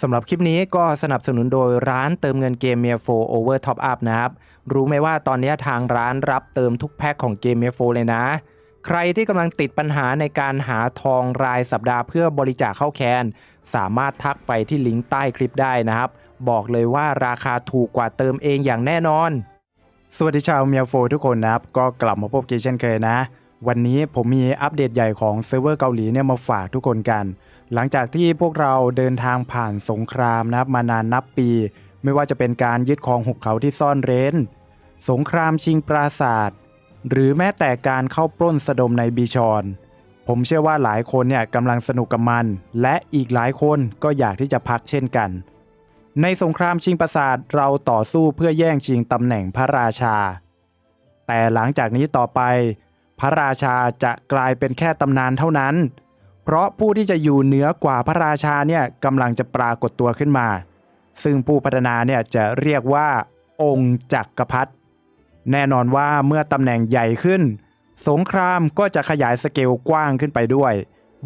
สำหรับคลิปนี้ก็สนับสนุนโดยร้านเติมเงินเกมเมียโฟโอเวอร์ท็อปอัพนะครับ รู้ไหมว่าตอนนี้ทางร้านรับเติมทุกแพ็คของเกมเมียโฟเลยนะ ใครที่กำลังติดปัญหาในการหาทองรายสัปดาห์เพื่อบริจาคเข้าแคน สามารถทักไปที่ลิงก์ใต้คลิปได้นะครับ บอกเลยว่าราคาถูกกว่าเติมเองอย่างแน่นอน สวัสดีชาวเมียโฟทุกคนนะครับ ก็กลับมาพบกันเช่นเคยนะ วันนี้ผมมีอัปเดตใหญ่ของเซิร์ฟเวอร์เกาหลีเนี่ยมาฝากทุกคนกัน หลังจากที่พวกเราเดินทางผ่านสงครามนะครับมานานนับปี ไม่ว่าจะเป็นการยึดครองหุบเขาที่ซ่อนเร้น สงครามชิงปราศาสตร์หรือแม้แต่การเข้าปล้นสะดมในบีชอน ผมเชื่อว่าหลายคนเนี่ยกำลังสนุกกับมัน และอีกหลายคนก็อยากที่จะพักเช่นกัน ในสงครามชิงปราสาทเราต่อสู้เพื่อแย่งชิงตำแหน่งพระราชา แต่หลังจากนี้ต่อไป พระราชาจะกลายเป็นแค่ตำนานเท่านั้น เพราะผู้ที่จะอยู่เหนือกว่าพระราชาเนี่ยกำลังจะปรากฏตัวขึ้นมา ซึ่งผู้พัฒนาเนี่ยจะเรียกว่า องค์จักรพรรดิแน่นอนว่าเมื่อตำแหน่งใหญ่ขึ้น สงครามก็จะขยายสเกลกว้างขึ้นไปด้วย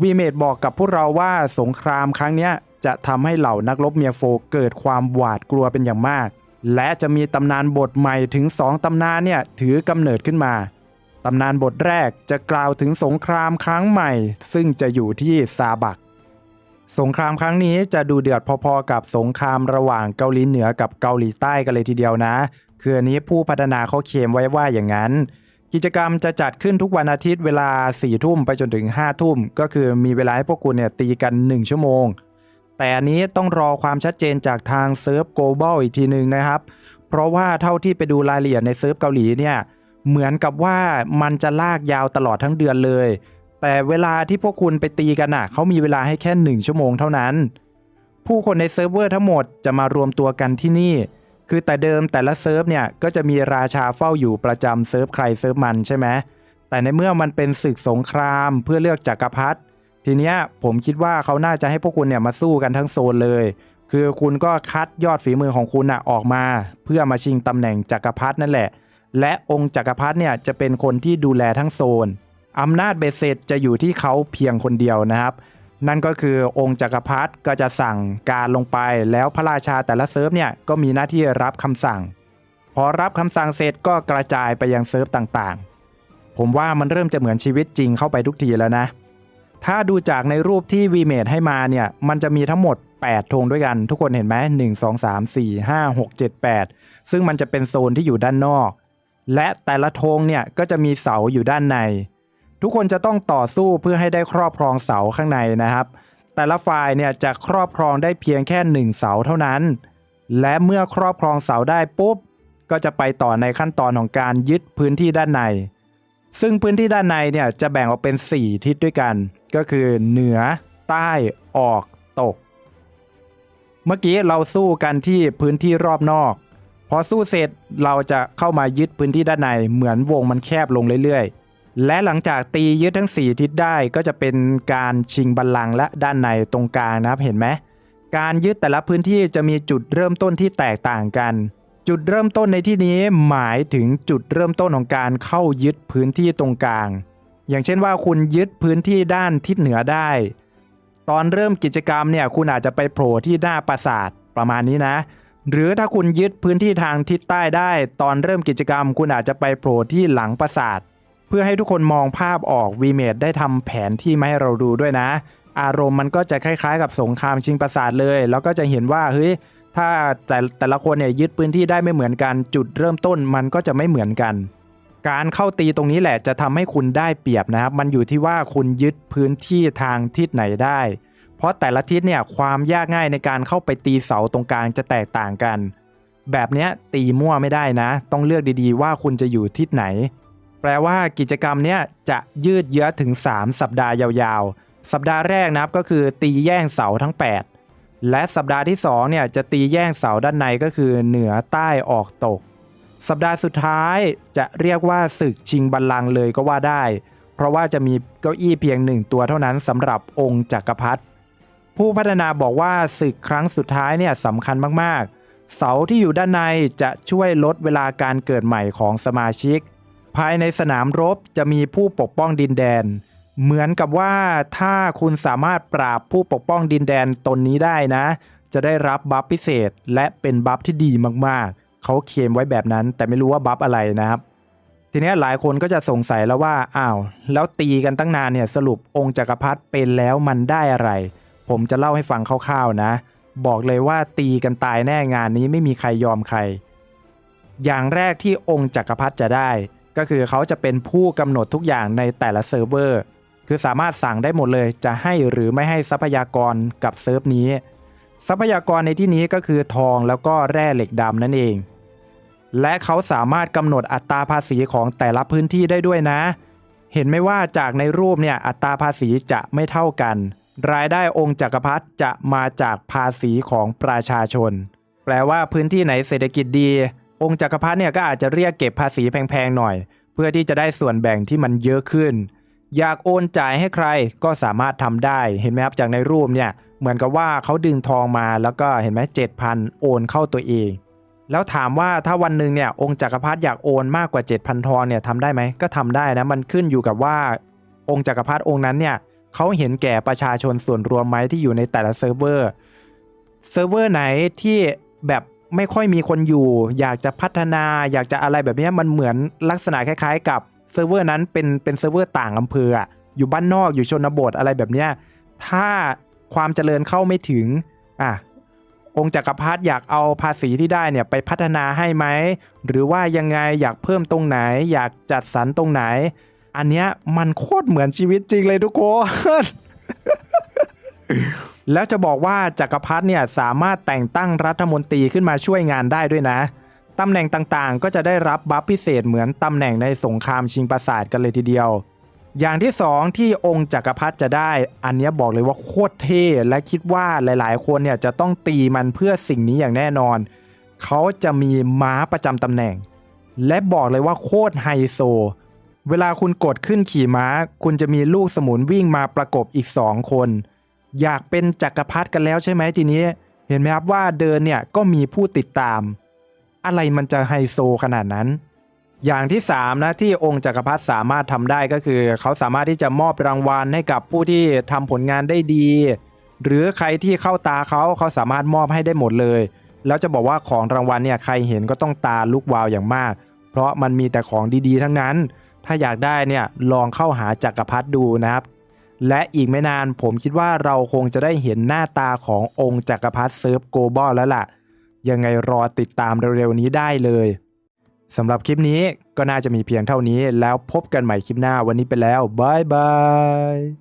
วีเมดบอกกับพวกเราว่าสงครามครั้งนี้จะทำให้เหล่านักรบเมียโฟเกิดความหวาดกลัวเป็นอย่างมาก และจะมีตำนานบทใหม่ถึง 2ตำนานเนี่ยถือกำเนิดขึ้นมา ตำนานบทแรกจะกล่าวถึงสงครามครั้งใหม่ ซึ่งจะอยู่ที่ซาบัก สงครามครั้งนี้จะดูเดือดพอๆกับสงครามระหว่างเกาหลีเหนือกับเกาหลีใต้กันเลยทีเดียวนะ คืออันนี้ผู้พัฒนาเขาเคลมไว้ว่าอย่างนั้น กิจกรรมจะจัดขึ้นทุกวันอาทิตย์เวลา4ี่ทุ่มไปจนถึง5้าทุ่ม ก็คือมีเวลาให้พวกคุณเนี่ยตีกัน 1 ชั่วโมง แต่อันนี้ต้องรอความชัดเจนจากทางเซิร์ฟ global อีกทีหนึ่งนะครับ เพราะว่าเท่าที่ไปดูรายละเอียดในเซิร์ฟเกาหลีเนี่ย เหมือนกับว่ามันจะลากยาวตลอดทั้งเดือนเลย แต่เวลาที่พวกคุณไปตีกันอะเขามีเวลาให้แค่ 1 ชั่วโมงเท่านั้น ผู้คนในเซิร์ฟเวอร์ทั้งหมดจะมารวมตัวกันที่นี่ คือแต่เดิมแต่ละเซิร์ฟเนี่ยก็จะมีราชาเฝ้าอยู่ประจำเซิร์ฟใครเซิร์ฟมันใช่ไหมแต่ในเมื่อมันเป็นศึกสงครามเพื่อเลือกจักรพรรดิทีเนี้ยผมคิดว่าเขาน่าจะให้พวกคุณเนี่ยมาสู้กันทั้งโซนเลย คือคุณก็คัดยอดฝีมือของคุณน่ะออกมา เพื่อมาชิงตำแหน่งจักรพรรดินั่นแหละ และองค์จักรพรรดิเนี่ยจะเป็นคนที่ดูแลทั้งโซนอำนาจเบสเสร็จจะอยู่ที่เขาเพียงคนเดียวนะครับ นั่นก็คือองค์จักรพรรดิก็จะสั่งการลงไป แล้วพระราชาแต่ละเซิร์ฟเนี่ยก็มีหน้าที่รับคำสั่ง พอรับคำสั่งเสร็จก็กระจายไปยังเซิร์ฟต่างๆ ผมว่ามันเริ่มจะเหมือนชีวิตจริงเข้าไปทุกทีแล้วนะ ถ้าดูจากในรูปที่วีเมดให้มาเนี่ยมันจะมีทั้งหมด 8 ธงด้วยกัน ทุกคนเห็นไหม1 2 3 4 5 6 7 8 ซึ่งมันจะเป็นโซนที่อยู่ด้านนอก และแต่ละธงเนี่ยก็จะมีเสาอยู่ด้านใน ทุกคนจะต้องต่อสู้เพื่อให้ได้ครอบครองเสาข้างในนะครับ แต่ละฝ่ายเนี่ยจะครอบครองได้เพียงแค่หนึ่งเสาเท่านั้น และเมื่อครอบครองเสาได้ปุ๊บ ก็จะไปต่อในขั้นตอนของการยึดพื้นที่ด้านใน ซึ่งพื้นที่ด้านในเนี่ยจะแบ่งออกเป็น 4 ทิศด้วยกัน ก็คือเหนือ ใต้ออกตก เมื่อกี้เราสู้กันที่พื้นที่รอบนอก พอสู้เสร็จเราจะเข้ามายึดพื้นที่ด้านในเหมือนวงมันแคบลงเรื่อยๆ และหลังจากตียึดทั้ง 4 ทิศได้ก็จะเป็นการชิงบัลลังก์และด้านในตรงกลางนะครับเห็นไหมการยึดแต่ละพื้นที่จะมีจุดเริ่มต้นที่แตกต่างกัน จุดเริ่มต้นในที่นี้หมายถึงจุดเริ่มต้นของการเข้ายึดพื้นที่ตรงกลาง อย่างเช่นว่าคุณยึดพื้นที่ด้านทิศเหนือได้ ตอนเริ่มกิจกรรมเนี่ยคุณอาจจะไปโผล่ที่หน้าปราสาทประมาณนี้นะ หรือถ้าคุณยึดพื้นที่ทางทิศใต้ได้ ตอนเริ่มกิจกรรม คุณอาจจะไปโผล่ที่หลังปราสาท เพื่อให้ทุกคนมองภาพออกวีเมดได้ทำแผนที่มาให้เราดูด้วยนะ อารมณ์มันก็จะคล้ายๆ กับสงครามชิงปราสาทเลย แล้วก็จะเห็นว่าเฮ้ยถ้าแต่แต่ละคนเนี่ยยึดพื้นที่ได้ไม่เหมือนกัน จุดเริ่มต้นมันก็จะไม่เหมือนกัน การเข้าตีตรงนี้แหละจะทำให้คุณได้เปรียบนะครับ มันอยู่ที่ว่าคุณยึดพื้นที่ทางทิศไหนได้ เพราะแต่ละทิศเนี่ยความยากง่ายในการเข้าไปตีเสาตรงกลางจะแตกต่างกัน แบบเนี้ยตีมั่วไม่ได้นะ ต้องเลือกดีๆ ว่าคุณจะอยู่ทิศไหน แปลว่ากิจกรรมเนี้ยจะยืดเยื้อถึง 3 สัปดาห์ยาวๆ สัปดาห์แรกนะครับก็คือตีแย่งเสาทั้ง 8 และสัปดาห์ที่2เนี่ยจะตีแย่งเสาด้านในก็คือเหนือใต้ออกตก สัปดาห์สุดท้ายจะเรียกว่าศึกชิงบัลลังก์เลยก็ว่าได้ เพราะว่าจะมีเก้าอี้เพียงหนึ่งตัวเท่านั้นสำหรับองค์จักรพรรดิ ผู้พัฒนาบอกว่าศึกครั้งสุดท้ายเนี่ยสำคัญมากๆ เสาที่อยู่ด้านในจะช่วยลดเวลาการเกิดใหม่ของสมาชิก ภายในสนามรบจะมีผู้ปกป้องดินแดน เหมือนกับว่าถ้าคุณสามารถปราบผู้ปกป้องดินแดนตนนี้ได้นะ จะได้รับบัฟพิเศษและเป็นบัฟที่ดีมากๆ เขาเคลมไว้แบบนั้น แต่ไม่รู้ว่าบัฟอะไรนะครับทีนี้หลายคนก็จะสงสัยแล้วว่า อ้าว แล้วตีกันตั้งนานเนี่ย สรุปองค์จักรพรรดิเป็นแล้วมันได้อะไร ผมจะเล่าให้ฟังคร่าวๆนะ บอกเลยว่าตีกันตายแน่งานนี้ไม่มีใครยอมใคร อย่างแรกที่องค์จักรพรรดิจะได้ ก็คือเขาจะเป็นผู้กำหนดทุกอย่างในแต่ละเซิร์ฟเวอร์ คือสามารถสั่งได้หมดเลยจะให้หรือไม่ให้ทรัพยากรกับเซิร์ฟนี้ ทรัพยากรในที่นี้ก็คือทองแล้วก็แร่เหล็กดำนั่นเอง และเขาสามารถกำหนดอัตราภาษีของแต่ละพื้นที่ได้ด้วยนะ เห็นไหมว่าจากในรูปเนี่ยอัตราภาษีจะไม่เท่ากัน รายได้องค์จักรพรรดิจะมาจากภาษีของประชาชน แปลว่าพื้นที่ไหนเศรษฐกิจดี องค์จักรพรรดิเนี่ยก็อาจจะเรียกเก็บภาษีแพงๆหน่อย เพื่อที่จะได้ส่วนแบ่งที่มันเยอะขึ้น อยากโอนจ่ายให้ใครก็สามารถทำได้เห็นไหมครับจากในรูปเนี่ยเหมือนกับว่าเขาดึงทองมาแล้วก็เห็นไหมเจ็ดพันโอนเข้าตัวเอง แล้วถามว่าถ้าวันหนึ่งเนี่ยองค์จักรพรรดิอยากโอนมากกว่า 7,000 ทองเนี่ยทำได้ไหมก็ทำได้นะมันขึ้นอยู่กับว่าองค์จักรพรรดิองค์นั้นเนี่ย เขาเห็นแก่ประชาชนส่วนรวมไหมที่อยู่ในแต่ละเซิร์ฟเวอร์เซิร์ฟเวอร์ไหนที่แบบไม่ค่อยมีคนอยู่ อยากจะพัฒนาอยากจะอะไรแบบนี้มันเหมือนลักษณะคล้ายๆ กับเซิร์ฟเวอร์นั้นเป็นเป็นเซิร์ฟเวอร์ต่างอำเภออยู่บ้านนอกอยู่ชนบทอะไรแบบนี้ถ้าความเจริญเข้าไม่ถึงอะองค์จักรพรรดิอยากเอาภาษีที่ได้เนี่ยไปพัฒนาให้ไหมหรือว่ายังไงอยากเพิ่มตรงไหน อยากจัดสรรตรงไหน อันเนี้ยมันโคตรเหมือนชีวิตจริงเลยทุกคนแล้วจะบอกว่าจักรพรรดิเนี่ยสามารถแต่งตั้งรัฐมนตรีขึ้นมาช่วยงานได้ด้วยนะตำแหน่งต่างๆ ก็จะได้รับบัฟพิเศษเหมือนตำแหน่งในสงครามชิงปราสาทกันเลยทีเดียว อย่างที่สองที่องค์จักรพรรดิจะได้ อันนี้บอกเลยว่าโคตรเท่และคิดว่าหลายๆ คนเนี่ยจะต้องตีมันเพื่อสิ่งนี้อย่างแน่นอน เขาจะมีม้าประจำตำแหน่ง และบอกเลยว่าโคตรไฮโซ เวลาคุณกดขึ้นขี่ม้า คุณจะมีลูกสมุนวิ่งมาประกบอีกสองคน อยากเป็นจักรพรรดิกันแล้วใช่ไหมทีนี้ เห็นไหมครับว่าเดินเนี่ยก็มีผู้ติดตาม อะไรมันจะไฮโซขนาดนั้น อย่างที่3นะที่องค์จักรพรรดิสามารถทำได้ก็คือ เขาสามารถที่จะมอบรางวัลให้กับผู้ที่ทำผลงานได้ดี หรือใครที่เข้าตาเขาเขาสามารถมอบให้ได้หมดเลย แล้วจะบอกว่าของรางวัลเนี่ยใครเห็นก็ต้องตาลุกวาวอย่างมาก เพราะมันมีแต่ของดีๆ ทั้งนั้น ถ้าอยากได้เนี่ยลองเข้าหาจักรพรรดิดูนะครับ และอีกไม่นานผมคิดว่าเราคงจะได้เห็นหน้าตาขององค์จักรพรรดิเซิร์ฟโกลบอลแล้วล่ะ ยังไงรอติดตามเร็วๆนี้ได้เลยสำหรับคลิปนี้ก็น่าจะมีเพียงเท่านี้แล้วพบกันใหม่คลิปหน้าวันนี้ไปแล้วบายบาย